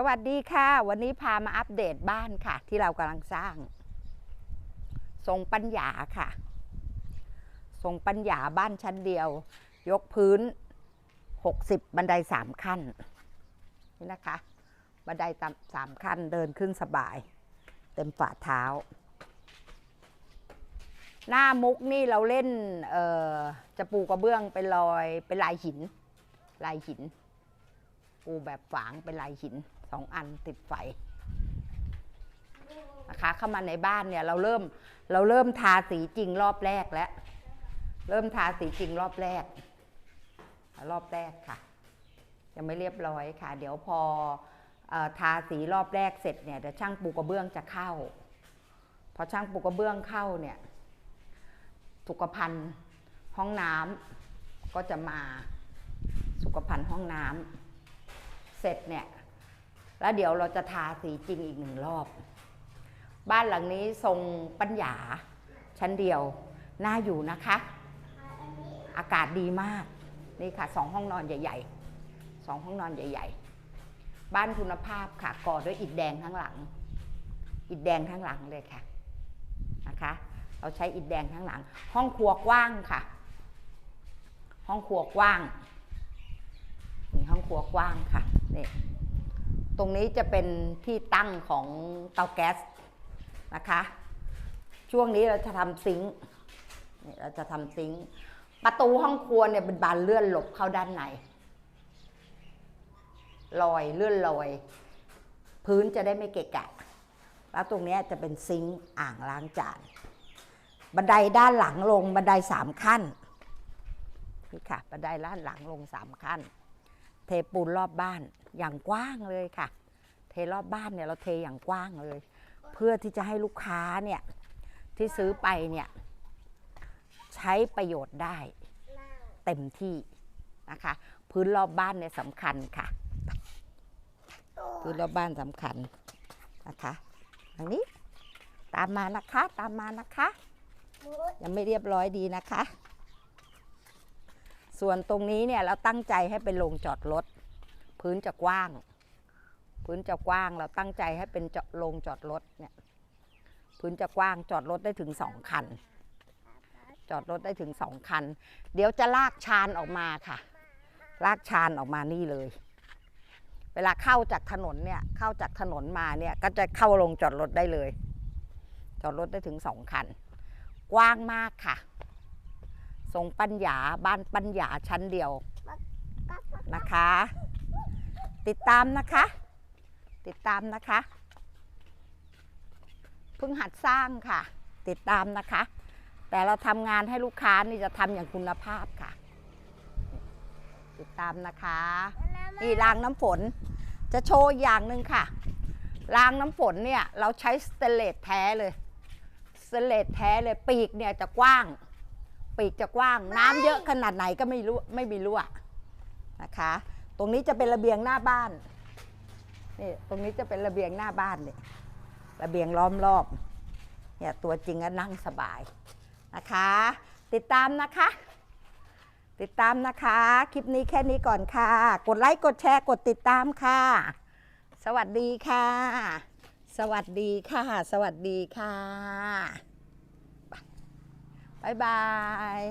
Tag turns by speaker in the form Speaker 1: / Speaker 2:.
Speaker 1: สวัสดีค่ะ วันนี้พามาอัปเดตบ้านค่ะ ที่เรากำลังสร้าง ทรงปัญญาค่ะ ทรงปัญญาบ้านชั้นเดียว ยกพื้น 60 บันไดสามขั้น นี่นะคะ บันไดสามขั้นเดินขึ้นสบาย เต็มฝ่าเท้า หน้ามุกนี่เราเล่นจะปูกระเบื้องเป็นรอยเป็นลายหิน ลายหิน ปูแบบฝางเป็นลายหินสองอันติดไฟนะคะเข้ามาในบ้านเนี่ยเราเริ่มเราเริ่มทาสีจริงรอบแรกแล้ว เริ่มทาสีจริงรอบแรก รอบแรกค่ะ ยังไม่เรียบร้อยค่ะ เดี๋ยวพออทาสีรอบแรกเสร็จเนี่ยเดี๋ยวช่างปูกระเบื้องจะเข้า พอช่างปูกระเบื้องเข้าเนี่ยสุขภัณฑ์ห้องน้ำก็จะมาสุขภัณฑ์ห้องน้ำ เสร็จเนี่ย แล้วเดี๋ยวเราจะทาสีจริงอีกหนึ่งรอบ บ้านหลังนี้ทรงปัญญา ชั้นเดียว น่าอยู่นะคะ อากาศดีมาก นี่ค่ะสองห้องนอนใหญ่ๆสองห้องนอนใหญ่ ๆ บ้านคุณภาพค่ะ ก่อด้วยอิฐแดงทั้งหลัง อิฐแดงทั้งหลังเลยค่ะ นะคะ เราใช้อิฐแดงทั้งหลัง ห้องครัวกว้างค่ะ ห้องครัวกว้างนี่ห้องครัวกว้างค่ะ นี่ตรงนี้จะเป็นที่ตั้งของเตาแก๊สนะคะ ช่วงนี้เราจะทำซิงค์นี่เราจะทำซิงค์ประตูห้องครัวเนี่ยเป็นบานเลื่อนหลบเข้าด้านในลอยเลื่อนลอย พื้นจะได้ไม่เกะกะ แล้วตรงนี้จะเป็นซิงค์อ่างล้างจาน บันไดด้านหลังลงบันไดสามขั้นนี่ค่ะบันไดด้านหลังลงสามขั้น เทปูนรอบบ้านอย่างกว้างเลยค่ะ เทรอบบ้านเนี่ยเราเทอย่างกว้างเลย เพื่อที่จะให้ลูกค้าเนี่ยที่ซื้อไปเนี่ยใช้ประโยชน์ได้เต็มที่นะคะ พื้นรอบบ้านเนี่ยสำคัญค่ะ พื้นรอบบ้านสำคัญนะคะอันนี้ตามมานะคะตามมานะคะ ยังไม่เรียบร้อยดีนะคะ ส่วนตรงนี้เนี่ยเราตั้งใจให้เป็นโรงจอดรถ พื้นจะกว้าง พื้นจะกว้างเราตั้งใจให้เป็นโรงจอดรถเนี่ยพื้นจะกว้างจอดรถได้ถึงสองคัน จอดรถได้ถึงสองคัน เดี๋ยวจะลากชานออกมาค่ะ ลากชานออกมานี่เลย เวลาเข้าจากถนนเนี่ยเข้าจากถนนมาเนี่ยก็จะเข้าลงจอดรถได้เลย จอดรถได้ถึงสองคัน กว้างมากค่ะ ทรงปัญญาบ้านปัญญาชั้นเดียวนะคะ ติดตามนะคะ ติดตามนะคะเพิ่งหัดสร้างค่ะ ติดตามนะคะ แต่เราทำงานให้ลูกค้านี่จะทำอย่างคุณภาพค่ะ ติดตามนะคะนี่รางน้ำฝนจะโชว์อย่างหนึ่งค่ะรางน้ำฝนเนี่ยเราใช้สเตนเลสแท้เลยสเตนเลสแท้เลยปีกเนี่ยจะกว้าง ปีกจะกว้าง น้ำเยอะขนาดไหนก็ไม่รู้ไม่มีรั่วนะคะ ตรงนี้จะเป็นระเบียงหน้าบ้านนี่ตรงนี้จะเป็นระเบียงหน้าบ้านเนี่ยระเบียงล้อมรอบเนี่ยตัวจริงก็นั่งสบายนะคะ ติดตามนะคะ ติดตามนะคะ คลิปนี้แค่นี้ก่อนค่ะ กดไลค์กดแชร์กดติดตามค่ะ สวัสดีค่ะ สวัสดีค่ะ สวัสดีค่ะ บ๊ายบาย